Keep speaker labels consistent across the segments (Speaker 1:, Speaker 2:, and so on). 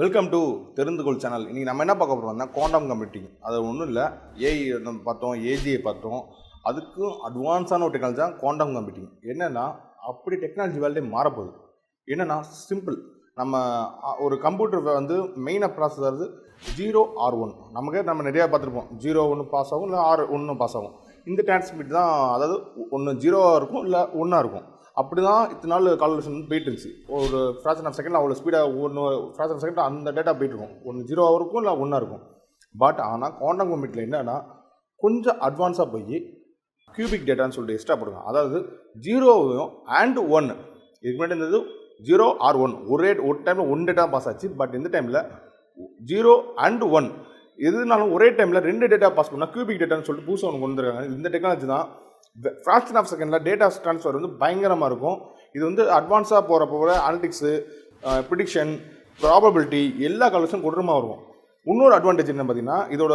Speaker 1: Welcome to தெரிந்துகொள் channel இன்றைக்கி நம்ம என்ன பார்க்க போகிறோம்னா குவாண்டம் கம்ப்யூட்டிங் அது ஒன்றும் இல்லை. ஏஐ பார்த்தோம் ஏஜிஐ பார்த்தோம். அதுக்கும் அட்வான்ஸான ஒரு டெக்னாலஜி தான் குவாண்டம் கம்ப்யூட்டிங் என்னென்னா அப்படி டெக்னாலஜி வேலையே மாறப்போகுது. என்னென்னா சிம்பிள் நம்ம ஒரு கம்ப்யூட்டர் வந்து மெயினாக ப்ராசஸ் ஆகுது ஜீரோ ஆர் ஒன் நமக்கே நம்ம நிறையா பார்த்துருப்போம். ஜீரோ ஒன்று பாஸ் ஆகும் இல்லை ஆர் ஒன்று பாஸ் ஆகும். இந்த டிரான்ஸ்மிட் தான் அதாவது ஒன்று ஜீரோவாக இருக்கும் இல்லை ஒன்றா இருக்கும். அப்படி தான் இத்தனை நாள் கால்குலேஷன் போயிட்டு இருந்துச்சு. ஒரு ஃப்ராக்ஷன் ஆஃப் செகண்ட் அவ்வளோ ஸ்பீடாக ஒன்று ஃப்ராக்ஷன் ஆஃப் செகண்ட் அந்த டேட்டா போயிட்டு இருக்கும். ஒன்று ஜீரோவாக இருக்கும் இல்லை ஒன்றா இருக்கும். பட் ஆனால் குவாண்டம் கம்ப்யூட்டரில் என்னென்னா கொஞ்சம் அட்வான்ஸாக போய் கியூபிக் டேட்டான்னு சொல்லிட்டு எக்ஸ்ட்ரா போடுங்க அதாவது ஜீரோவையும் அண்ட் ஒன் இதுக்கு முன்னாடி இருந்தது ஜீரோ ஆர் ஒன் ஒரே ஒரு டைமில் ஒன் டேட்டா பாஸ் ஆச்சு. பட் இந்த டைமில் ஜீரோ அண்ட் ஒன் எதுனாலும் ஒரே டைமில் ரெண்டு டேட்டா பாஸ் பண்ணால் கியூபிக் டேட்டான்னு சொல்லிட்டு புதுசாக ஒன்று கொண்டு வந்துருக்காங்க. இந்த டெக்னாலஜி தான் ஃப்ராக்ஷன் ஆஃப் செகண்டில் டேட்டா ட்ரான்ஸ்ஃபர் வந்து பயங்கரமாக இருக்கும். இது வந்து அட்வான்ஸாக போகிறப்ப கூட அனலிட்டிக்ஸு ப்ரிடிக்ஷன் ப்ராபபிலிட்டி எல்லா கலர்ஸும் கொடூரமாக இருக்கும். இன்னொரு அட்வான்டேஜ் என்ன பார்த்தீங்கன்னா இதோட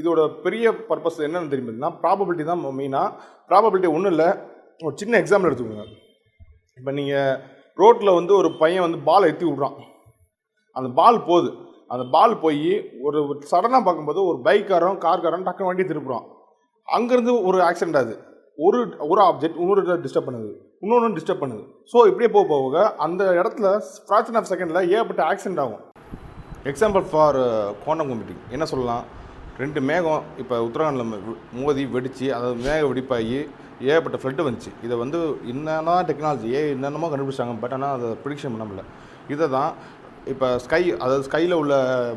Speaker 1: இதோட பெரிய பர்பஸ் என்னென்னு தெரியும் பார்த்தீங்கன்னா ப்ராபபிலிட்டி தான் மெயினாக ப்ராபபிலிட்டி ஒன்றும் இல்லை. ஒரு சின்ன எக்ஸாம்பிள் எடுத்துக்கோங்க. இப்போ நீங்கள் ரோட்டில் வந்து ஒரு பையன் வந்து பால் எத்தி விட்றான். அந்த பால் போகுது. அந்த பால் போய் ஒரு சடனாக பார்க்கும்போது ஒரு பைக்காரன் கார்காரன் டக்குனு வண்டி திருப்புறான். அங்கேருந்து ஒரு ஆக்சிடென்ட் ஆகுது. ஒரு ஒரு ஆப்ஜெக்ட் இன்னொரு டிஸ்டர்ப் பண்ணுது. இன்னொன்று டிஸ்டர்ப் பண்ணுது. ஸோ இப்படியே போக போக அந்த இடத்துல ஃப்ராக்ஷன் ஆஃப் செகண்டில் ஏகப்பட்ட ஆக்சிடென்ட் ஆகும். எக்ஸாம்பிள் ஃபார் குவாண்டம் கம்ப்யூட்டிங் என்ன சொல்லலாம்? ரெண்டு மேகம் இப்போ உத்தரகாண்டில் மோதி வெடித்து அதாவது மேக வெடிப்பாகி ஏகப்பட்ட ஃப்ளட்டு வந்துச்சு. இதை வந்து என்னென்ன டெக்னாலஜி ஏ என்னென்னமோ கண்டுபிடிச்சாங்க பட் ஆனால் அதை ப்ரிடிக்ஷன் பண்ண முடியல. இதை தான் இப்போ ஸ்கை அதாவது ஸ்கையில் உள்ள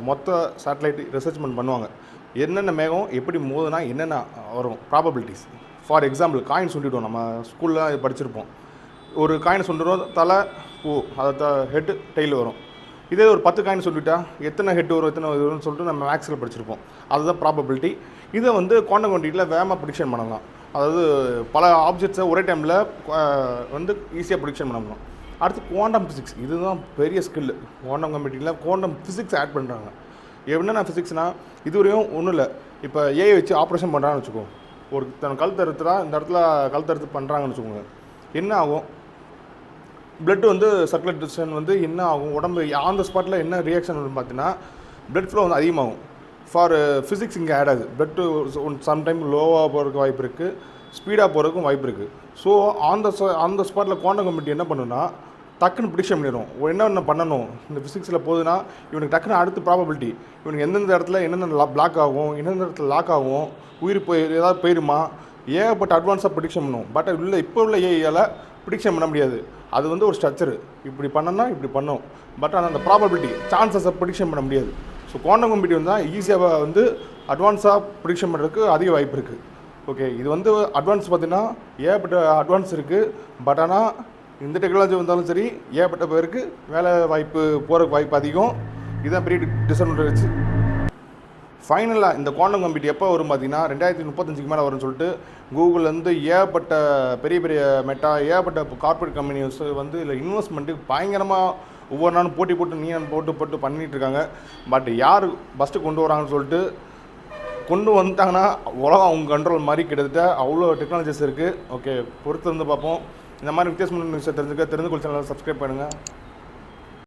Speaker 1: மொத்த சேட்டலைட் ரிசர்ச்மெண்ட் பண்ணுவாங்க. என்னென்ன மேகம் எப்படி மோதுனா என்னென்ன வரும் ப்ராபபிலிட்டிஸ் ஃபார் எக்ஸாம்பிள் காயின் சொல்லிவிடுவோம் நம்ம ஸ்கூலில் படிச்சிருப்போம். ஒரு காயின் சொல்லிடுவோம் தலை பூ அதை த ஹெட்டு டெய்ல் வரும். இதே ஒரு பத்து காயின் சொல்லிட்டா எத்தனை ஹெட் வரும் எத்தனை வரும்னு சொல்லிட்டு நம்ம மேக்ஸில் படிச்சிருப்போம். அதுதான் ப்ராபபிலிட்டி இதை வந்து குவாண்டம் குவான்டிட்டியில் வேகமாக ப்ரிடிக்ஷன் பண்ணலாம். அதாவது பல ஆப்ஜெக்ட்ஸை ஒரே டைமில் வந்து ஈஸியாக ப்ரிடிக்ஷன் பண்ண முடியும். அடுத்து குவாண்டம் ஃபிசிக்ஸ் இதுதான் பெரிய ஸ்கில் குவாண்டம் கம்ப்யூட்டிங்கில் குவாண்டம் ஃபிசிக்ஸ் ஆட் பண்ணுறாங்க என்னென்ன ஃபிசிக்ஸ்னால் இதுவரையும் ஒன்றும் இல்லை. இப்போ ஏஐ வச்சு ஆப்ரேஷன் பண்ணுறான்னு வச்சுக்கோ. ஒரு தன் கல் தருத்துறா இந்த இடத்துல கல் தருத்து பண்ணுறாங்கன்னு வச்சுக்கோங்க. என்ன ஆகும்? பிளட் வந்து சர்க்குலேஷன் வந்து என்ன ஆகும்? உடம்பு ஆன் த ஸ்பாட்டில் என்ன ரியாக்ஷன் வரும் பார்த்தீங்கன்னா பிளட் ஃப்ளோ வந்து அதிகமாகும். ஃபார் ஃபிசிக்ஸ் இங்கே ஆட் ஆகுது. பிளட் சம்டைம் லோவாக போகிறதுக்கு வாய்ப்பு இருக்குது ஸ்பீடாக போகிறதுக்கும் வாய்ப்பு இருக்குது so on the on the ஸ்பாட்டில் குவாண்டம் கமிட்டி என்ன பண்ணுன்னா டக்குன்னு ப்ரிடிக்ஷன் பண்ணிடும் என்னென்ன பண்ணணும்? இந்த ஃபிசிக்ஸில் போகுதுன்னா இவனுக்கு டக்குன்னு அடுத்த ப்ராபபிலிட்டி இவனுக்கு எந்தெந்த இடத்துல என்னென்ன பிளாக் ஆகும் எந்தெந்த இடத்துல லாக் ஆகும் உயிர் போய் ஏதாவது போயிருமா? ஏகப்பட்ட அட்வான்ஸாக ப்ரிடிக்ஷன் பண்ணும். பட் உள்ள இப்போ உள்ள ஏஐயால் ப்ரிடிக்ஷன் பண்ண முடியாது. அது வந்து ஒரு ஸ்ட்ரக்சரு இப்படி பண்ணனா இப்படி பண்ணும். பட் ஆனால் அந்த ப்ராபபிலிட்டி சான்சஸை ப்ரிடிக்ஷன் பண்ண முடியாது. ஸோ குவாண்டம் கம்ப்யூட்டிங் தான் ஈஸியாக வந்து அட்வான்ஸாக ப்ரிடிக்ஷன் பண்ணுறதுக்கு அதிக வாய்ப்பு இருக்குது ஓகே இது வந்து அட்வான்ஸ் பார்த்தீங்கன்னா ஏகப்பட்ட அட்வான்ஸ் இருக்குது பட் ஆனால் இந்த டெக்னாலஜி வந்தாலும் சரி ஏகப்பட்ட பேருக்கு வேலை வாய்ப்பு போகிறக்கு வாய்ப்பு அதிகம். இதுதான் பெரிய டிஸ்அட்வான்டேஜ் ஃபைனலாக இந்த குவாண்டம் கம்ப்யூட் எப்போ வரும் பார்த்தீங்கன்னா ரெண்டாயிரத்தி முப்பத்தஞ்சுக்கு மேலே வரும்னு சொல்லிட்டு கூகுள்லேருந்து ஏகப்பட்ட பெரிய பெரிய மெட்டா ஏகப்பட்ட கார்ப்பரேட் கம்பெனிஸ் வந்து இதில் இன்வெஸ்ட்மெண்ட்டுக்கு பயங்கரமாக ஒவ்வொரு நாளும் போட்டி போட்டு நீ போட்டு போட்டு பண்ணிகிட்டு இருக்காங்க. பட் யார் ஃபஸ்ட்டு கொண்டு வராங்கன்னு சொல்லிட்டு கொண்டு வந்துட்டாங்கன்னா உலகம் அவங்க கண்ட்ரோல் மாதிரி கிட்டத்தட்ட அவ்வளோ டெக்னாலஜிஸ் இருக்குது ஓகே பொறுத்து வந்து பார்ப்போம். இந்த மாதிரி வித்தியாசமான நியூஸை தெரிஞ்சுக்க தெரிந்து கொள் சேனலை சப்ஸ்கிரைப் பண்ணுங்கள்